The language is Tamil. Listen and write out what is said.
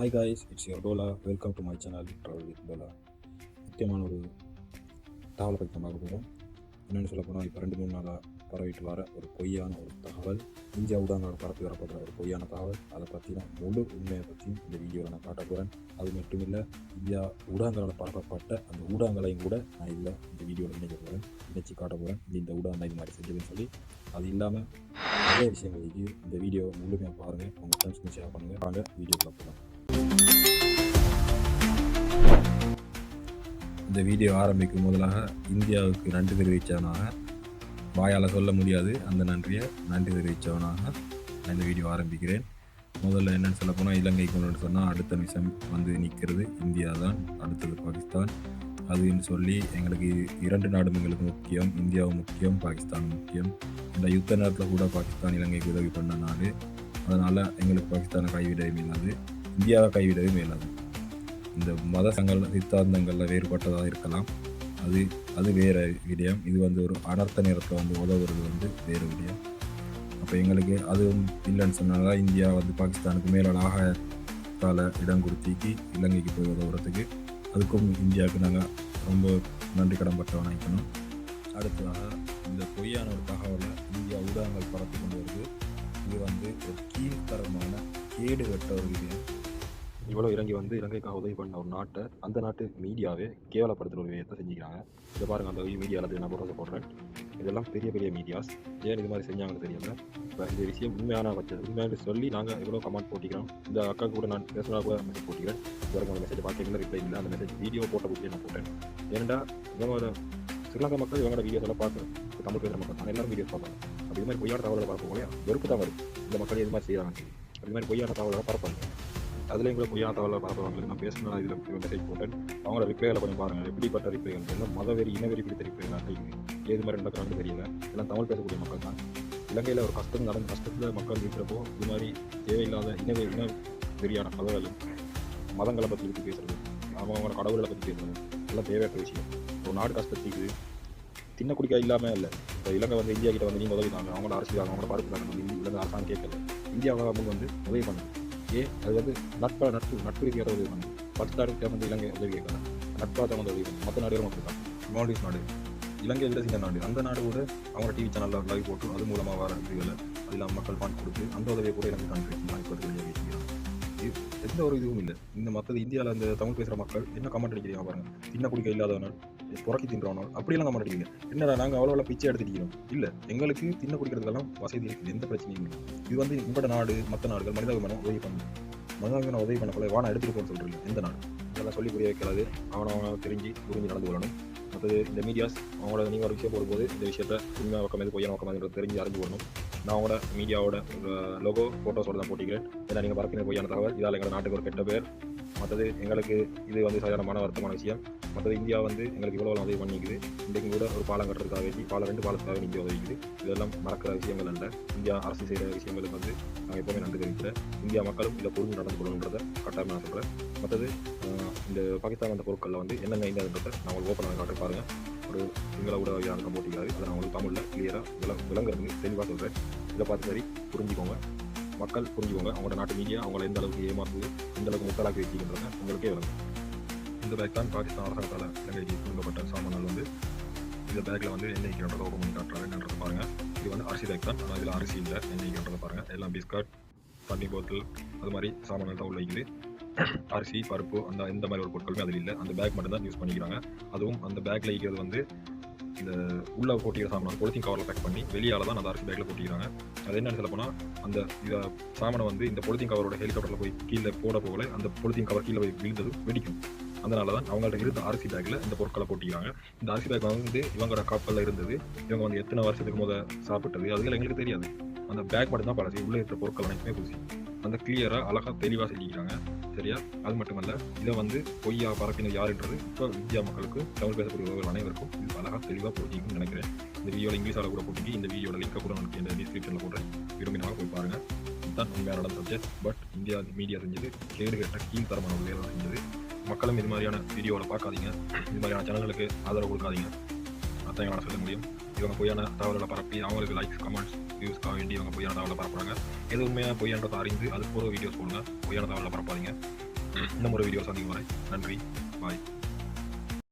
Hi guys it's your Dola welcome to my channel travel with Dola முக்கியமான ஒரு தகவலை பற்றி நம்ம பார்க்க போகிறோம் என்னென்னு சொல்ல போனால் இப்போ ரெண்டு மூணு நாளாக பரவிட்டு வர ஒரு பொய்யான ஒரு தகவல். இந்தியா ஊடகங்களோட பரப்பி வரப்படுற ஒரு பொய்யான தகவல். அதை பற்றி தான் முழு உண்மையை பற்றியும் இந்த வீடியோவில் நான் காட்ட போகிறேன் அது மட்டும் இல்லை இந்தியா ஊடகங்களால் பரப்பப்பட்ட அந்த ஊடகங்களையும் கூட நான் இதில் இந்த வீடியோவில் இணைக்க போகிறேன் இணைச்சி காட்ட போகிறேன் இந்த ஊடகம் இது மாதிரி செஞ்சதுன்னு சொல்லி. அது இல்லாமல் நிறைய விஷயங்களுக்கு இந்த வீடியோ முழுமையாக பாருங்கள் உங்கள் ஃப்ரெண்ட்ஸ்க்கு ஷேர் பண்ணுங்கள் வாங்க வீடியோ போகலாம் இந்த வீடியோ ஆரம்பிக்கும் முதலாக இந்தியாவுக்கு நன்றி தெரிவித்தவனாக வாயால் சொல்ல முடியாது. அந்த நன்றியை நன்றி தெரிவித்தவனாக நான் இந்த வீடியோ ஆரம்பிக்கிறேன். முதல்ல என்னென்னு சொல்ல போனால் இலங்கைக்கு ஒன்று சொன்னால் அடுத்த நிமிஷம் வந்து நிற்கிறது இந்தியா தான் அடுத்தது பாகிஸ்தான். அதுன்னு சொல்லி எங்களுக்கு இரண்டு நாடும் எங்களுக்கு முக்கியம் இந்தியாவும் முக்கியம் பாகிஸ்தானும் முக்கியம். இந்த யுத்த நேரத்தில் கூட பாகிஸ்தான் இலங்கைக்கு உதவி பண்ண நாடு. அதனால் எங்களுக்கு பாகிஸ்தானை கைவிடவே இல்லாது இந்தியாவை கைவிடவே இல்லாது. இந்த மத சங்கல் சித்தாந்தங்களில் வேறுபட்டதாக இருக்கலாம். அது அது வேறு விடயம். இது வந்து ஒரு அனர்த்த நேரத்தில் வந்து உதவுறது வந்து வேறு விடயம். அப்போ எங்களுக்கு அதுவும் இல்லைன்னு சொன்னால இந்தியா வந்து பாகிஸ்தானுக்கு மேலான ஆகாயத்தால் இடம் கொடுத்திக்கு இலங்கைக்கு போய் உதவுறதுக்கு. அதுக்கும் இந்தியாவுக்கு நாங்கள் ரொம்ப நன்றி கடன் பட்டவனாக்கணும் அடுத்ததாக இந்த பொய்யான ஒரு தகவலை இந்தியா ஊடகங்கள் பரப்பி கொண்டு வருது. இது வந்து ஒரு கீழ்த்தரமான கேடு கட்ட ஒரு விஷயம். இவ்வளோ இறங்கி வந்து இலங்கைக்காக உதவி பண்ண ஒரு நாட்டை அந்த நாட்டு மீடியாவே கேவலப்படுத்துகிற ஒரு விதத்தை செஞ்சுக்கிறாங்க. இதை பாருங்கள் அந்த மீடியாவில் நான் போடுறத போடுறேன். இதெல்லாம் பெரிய பெரிய மீடியாஸ். ஏன் இது மாதிரி செஞ்சாங்கன்னு தெரியல. இப்போ இந்த விஷயம் உண்மையான பட்சம் உண்மையாக சொல்லி நாங்கள் எவ்வளோ கமெண்ட் போட்டிக்கிறோம். இந்த அக்கா கூட நான் பேசுகிறா கூட மெசேஜ் போட்டிக்கிறேன். இதுவரைக்கும் அந்த மெசேஜ் பார்க்கல ரிப்ளை இல்லை. அந்த மெசேஜ் வீடியோ போட்ட புத்தியை நான் போட்டேன். ஏன்னா இவங்க ஸ்ரீலங்கா மக்கள் இவங்களோட வீடியோஸ் எல்லாம் பார்க்குறேன் தமிழ் பேசுகிற மக்கள் நான் எல்லாரும் வீடியோஸ் பார்ப்பாங்க. அப்படி இது மாதிரி பொய்யான தகவலை பார்ப்போம் இல்லையா வெறுப்பு தான் வருது. இந்த மக்கள் இது மாதிரி செய்கிறாங்க அது மாதிரி பொய்யான தகவலை பரப்பாங்க அதுலேயும் கூட பொய்யான தகவலை பரப்புறவங்களுக்கு நான் பேசினா இதில் மெசேஜ் போட்டேன். அவங்களோட ரிப்ளைகளை கொஞ்சம் பாருங்கள் எப்படிப்பட்ட ரிப்ளைகள் எல்லாம் மதவெறி இனவெறி பிடித்த ரிப்ளைகள் இருக்குது ஏது மாதிரி நடக்கிறாங்க தெரியல. எல்லாம் தமிழ் பேசக்கூடிய மக்கள் தான். இலங்கையில் ஒரு கஷ்டம் நடந்த கஷ்டத்தில் மக்கள் இருக்கிறப்போ இது மாதிரி தேவையில்லாத இனவே இன வெறியான கதவுகளும் மதங்களை பற்றி பற்றி பேசுறது அவங்க அவங்க பற்றி பேசுறது எல்லாம் தேவையற்ற விஷயம். ஒரு நாடு கஷ்டத்துக்கு தின்ன குடிக்க இல்லாமல் இல்லை. இப்போ இலங்கை வந்து இந்தியா கிட்ட வந்து நீங்கள் உதவி தாங்க அவங்களோட அரசியல் அவங்களோட பருப்பு தாங்க வந்து இலங்கை அரசாங்கம் கேட்கல. இந்தியாவை அவங்க வந்து உதவி பண்ணுங்க ஏ அது வந்து நட்பா நட்பு நட்பு ரீதியாக உதவி பண்ணுங்க பாகிஸ்தானுக்கு வந்து இலங்கை உதவி கேட்கலாம் நட்பாக தான் உதவி பண்ணுங்க மற்ற நாடுகளும் அப்படி தான் மால்டீவ்ஸ் நாடு இலங்கை விட சின்ன நாடு அந்த நாடு கூட அவங்க டிவி சேனலில் லைவ் போட்டு அது மூலமாக வர இதுகளை அது இல்லாமல் மக்கள் ஃபண்ட் கொடுத்து அந்த உதவியை கூட எனக்கு கான்ட்ரிக்ட் இப்போ வெளியே எந்த ஒரு இதுவும் இல்லை இந்த மற்றது இந்தியாவில் இந்த தமிழ் பேசுகிற மக்கள் என்ன கமெண்ட் அடிக்கிறீங்க பாருங்க சின்ன குடிக்க இல்லாதவனால் புறக்கி தின்றவனால் அப்படியெல்லாம் கமெண்ட் அடிக்கிறீங்க என்னடா நாங்கள் அவ்வளோ பிச்சை எடுத்துக்கிறோம் இல்லை எங்களுக்கு தின்ன குடிக்கிறதுக்கெல்லாம் வசதி இருக்குது எந்த பிரச்சனையும் இல்லை. இது வந்து உங்களோட நாடு மற்ற நாடுகள் மனிதாபிமானம் உதவி பண்ணும் மனிதாபிமானம் உதவி பண்ண வானா எடுத்துகிட்டு போகணும்னு சொல்கிறீங்க எந்த நாடு? இதெல்லாம் சொல்லி புரிய வைக்கிறது அவனை அவனை தெரிஞ்சு புரிஞ்சு நடந்து கொள்ளணும். மற்றது இந்த மீடியாஸ் அவங்களோட நீங்கள் ஒரு விஷயம் போடும்போது இந்த விஷயத்த உண்மை பக்கம் எது பொய்யான பக்கம் தெரிஞ்சு அறிஞ்சு கொள்ளணும். நான் அவங்களோட மீடியாவோட லோகோ ஃபோட்டோஸோட தான் போட்டிக்கிறேன் ஏன்னா நீங்கள் பறக்கிற பொய்யான தகவல். இதால் எங்கள் நாட்டுக்கு ஒரு கெட்ட பேர். மற்றது எங்களுக்கு இது வந்து சாதாரணமான வருத்தமான விஷயம். மற்றது இந்தியா வந்து எங்களுக்கு இவ்வளோ உதவி பண்ணிக்குது. இன்றைக்கு கூட ஒரு பாலம் கட்டுறதுக்காக வேண்டி பாலம் ரெண்டு பாலத்துக்காக இந்தியா உதவிக்குது. இதெல்லாம் மறக்கிற விஷயங்கள் அல்ல. இந்தியா அரசு செய்கிற விஷயங்களுக்கு வந்து நாங்கள் எப்போவுமே நன்றி தெரிவிக்கிறேன் இந்தியா மக்களும் இதை புரிஞ்சு நடந்து கொள்ளணுன்றதை கட்டாயமாக நான் சொல்கிறேன் மற்றது இந்த பாகிஸ்தான் வந்த பொருட்களில் வந்து என்னென்ன இந்தியான்றதை நான் உங்களுக்கு ஓப்பனாக காட்ட பாருங்கள் ஒரு சிங்கள ஊடகம் போட்டிக்காது அதை நான் உங்களுக்கு தமிழில் கிளியராக விள விளங்குறது தெளிவாக சொல்கிறேன் இதை பார்த்து சரி புரிஞ்சுக்கோங்க. மக்கள் புரிஞ்சுக்கோங்க. அவங்களோட நாட்டு மீடியா அவங்கள எந்த அளவுக்கு ஏமாற்றுது எந்த அளவுக்கு முத்தலாக்கி வச்சுக்கின்றத உங்களுக்கே விளங்கும். இந்த பேக் தான் பாகிஸ்தான் அரசாங்கத்தால் இலங்கைக்கு கொடுக்கப்பட்ட சாமான்கள் வந்து இந்த பேக்கில் வந்து எண்ணெய் வைக்கிறன்றதை ஓப்பன் பண்ணி காட்டுறாங்க பாருங்கள் இது வந்து அரிசி பேக் தான். ஆனால் இதில் அரிசி இல்லை எண்ணெய் வைக்கிறன்றதை பாருங்கள் எல்லாம் பிஸ்கட் தண்ணி போத்தல் அது மாதிரி சாமான்கள் தான் உள்ள அரிசி பருப்பு அந்த எந்த மாதிரி ஒரு பொருட்களுமே அதில் இல்லை. அந்த பேக் மட்டும் தான் யூஸ் பண்ணிக்கிறாங்க. அதுவும் அந்த பேக்கில் வைக்கிறது வந்து இந்த உள்ள போட்டிக்கிற சாமான் பொலித்தீன் கவரில் பேக் பண்ணி வெளியால் தான் அந்த அரிசி பேக்கில் போட்டிக்கிறாங்க அது என்னென்னு சொல்ல போனால் அந்த இதை சாமானை வந்து இந்த பொலித்தீன் கவரோட ஹெலிகாப்டரில் போய் கீழே போட போகல அந்த பொலித்தீன் கவர் கீழே போய் விழுந்தது வெடிக்கும். அதனால தான் அவங்கள்ட்ட இருந்த அரிசி பேக்கில் இந்த பொருட்களை போட்டிக்கிறாங்க இந்த அரிசி பேக் வந்து இவங்களோட கப்பலில் இருந்தது. இவங்க வந்து எத்தனை வருஷத்துக்கு முத சாப்பிட்டது அதுகள் எங்களுக்கு தெரியாது. அந்த பேக் மட்டும் தான் பழசி உள்ளே இருக்கிற பொருட்கள் அனைத்துமே புதுசு அந்த கிளியராக அழகாக தெளிவாக செஞ்சுக்கிறாங்க சரியா? அது மட்டுமல்ல இதை வந்து பொய்யா பரப்பினது யாருன்றது இப்போ இந்தியா மக்களுக்கு தமிழ் பேசக்கூடியவர்கள் அனைவருக்கும் இது அழகாக தெளிவாக போட்டிங்கன்னு நினைக்கிறேன். இந்த வீடியோவில் இங்கிலீஷால் கூட போட்டிங்க இந்த வீடியோட லிங்கை கூட உங்களுக்கு இந்த டிஸ்கிரிப்ஷனில் போடுறேன். விரும்பினாலும் போய் பாருங்கள் இதுதான் உண்மையான சப்ஜெக்ட் பட் இந்தியா மீடியா செஞ்சது கேடு கேட்ட கீழ்த்தரமான ஒரு வேலை செஞ்சது. மக்களும் இது மாதிரியான வீடியோவில் பார்க்காதீங்க. இது மாதிரியான சேனல்களுக்கு ஆதரவு கொடுக்காதீங்க. அதான் எங்களால் சொல்ல முடியும். இவங்க பொய்யான தகவல்களை பரப்பி அவங்களுக்கு லைக்ஸ் கமெண்ட்ஸ் வியூஸ்க்காக வேண்டி இவங்க பொய்யான தகவலை பரப்புறாங்க. எது உண்மையாக பொய்யான்றதை அறிந்து அது போகிற வீடியோஸ் போடுங்க. பொய்யான தகவலை பரப்பாதீங்க. இன்னும் ஒரு வீடியோ சந்திக்கும் வரை நன்றி. பாய்